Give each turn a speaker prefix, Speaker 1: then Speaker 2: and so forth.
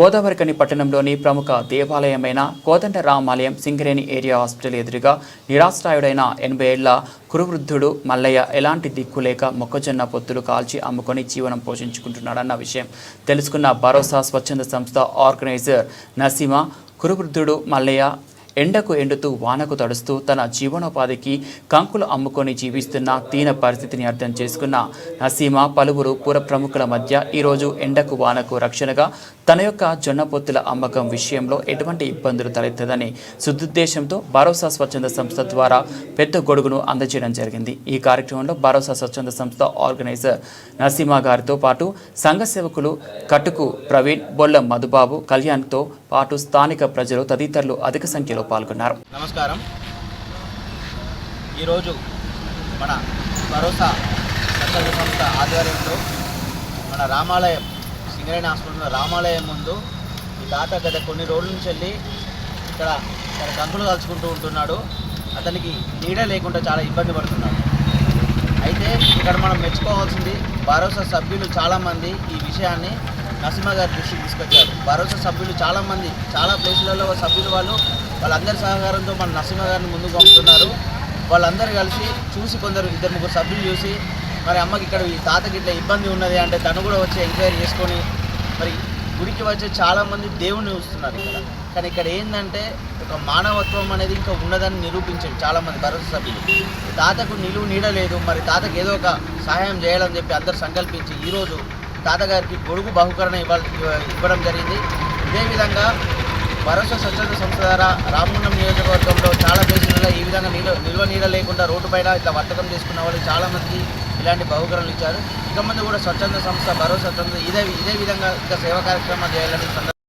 Speaker 1: గోదావరికని పట్టణంలోని ప్రముఖ దేవాలయమైన కోదండ రామాలయం సింగరేణి ఏరియా హాస్పిటల్ ఎదురుగా నిరాశ్రాయుడైన ఎనభై ఏళ్ళ కురువృద్ధుడు మల్లయ్య ఎలాంటి దిక్కు లేక మొక్కజొన్న పొత్తులు కాల్చి అమ్ముకొని జీవనం పోషించుకుంటున్నాడన్న విషయం తెలుసుకున్న భరోసా స్వచ్ఛంద సంస్థ ఆర్గనైజర్ నసీమ కురువృద్ధుడు మల్లయ్య ఎండకు ఎండుతూ వానకు తడుస్తూ తన జీవనోపాధికి కంకులు అమ్ముకొని జీవిస్తున్న తీన పరిస్థితిని అర్థం చేసుకున్న నసీమ పలువురు పుర ప్రముఖుల మధ్య ఈరోజు ఎండకు వానకు రక్షణగా తన యొక్క జొన్న పొత్తుల అమ్మకం విషయంలో ఎటువంటి ఇబ్బందులు తలెత్తదని సుదుద్దేశంతో భరోసా స్వచ్ఛంద సంస్థ ద్వారా పెద్ద గొడుగును అందజేయడం జరిగింది. ఈ కార్యక్రమంలో భరోసా స్వచ్ఛంద సంస్థ ఆర్గనైజర్ నసీమా గారితో పాటు సంఘ సేవకులు కటుకు ప్రవీణ్ బొల్ల మధుబాబు కళ్యాణ్తో పాటు స్థానిక ప్రజలు తదితరులు అధిక సంఖ్యలో పాల్గొన్నారు.
Speaker 2: నమస్కారం. ఈరోజు మన భరోసా సంకల్ప సంస్థ ఆధ్వర్యంలో మన రామాలయం సింగరేణి హాస్పిటల్ రామాలయం ముందు ఈ తాత గత కొన్ని రోజుల నుంచి వెళ్ళి ఇక్కడ తన కంకులు కలుసుకుంటూ ఉంటున్నాడు. అతనికి నీడ లేకుండా చాలా ఇబ్బంది పడుతున్నాడు. అయితే ఇక్కడ మనం మెచ్చుకోవాల్సింది భరోసా సభ్యులు చాలామంది ఈ విషయాన్ని నరసింహ గారి దృష్టికి తీసుకొచ్చారు. భరోసా సభ్యులు చాలామంది చాలా ప్లేసులలో సభ్యులు వాళ్ళు వాళ్ళందరి సహకారంతో మన నరసింహ గారిని ముందుకు పంపుతున్నారు. వాళ్ళందరూ కలిసి చూసి కొందరు ఇద్దరు ముగ్గురు సభ్యులు చూసి మరి అమ్మకి ఇక్కడ ఈ తాతకి ఇట్లా ఇబ్బంది ఉన్నది అంటే తను కూడా వచ్చి ఎంక్వైరీ చేసుకొని మరి గుడికి వచ్చే చాలామంది దేవుణ్ణి చూస్తున్నారు ఇక్కడ. కానీ ఇక్కడ ఏంటంటే ఒక మానవత్వం అనేది ఇంకా ఉన్నదని నిరూపించారు చాలామంది భరోసా సభ్యులు. తాతకు నిలువు నీడలేదు మరి తాతకు ఏదో ఒక సహాయం చేయాలని చెప్పి అందరు సంకల్పించి ఈరోజు తాతగారికి గొడుగు బహుకరణ ఇవ్వాలి ఇవ్వడం జరిగింది. ఇదేవిధంగా భరోసా స్వచ్ఛంద సంస్థ ద్వారా రామగుండం నియోజకవర్గంలో చాలా ప్లేసులలో ఈ విధంగా నిల్వ నిల్వ నీడ లేకుండా రోడ్డు పైన ఇట్లా వర్తకం చేసుకున్న వాళ్ళు చాలామంది ఇలాంటి బహుకరణలు ఇచ్చారు. ఇక ముందు కూడా స్వచ్ఛంద సంస్థ భరోసా స్వచ్ఛంద ఇదే ఇదే విధంగా ఇంకా సేవా కార్యక్రమాలు చేయాలని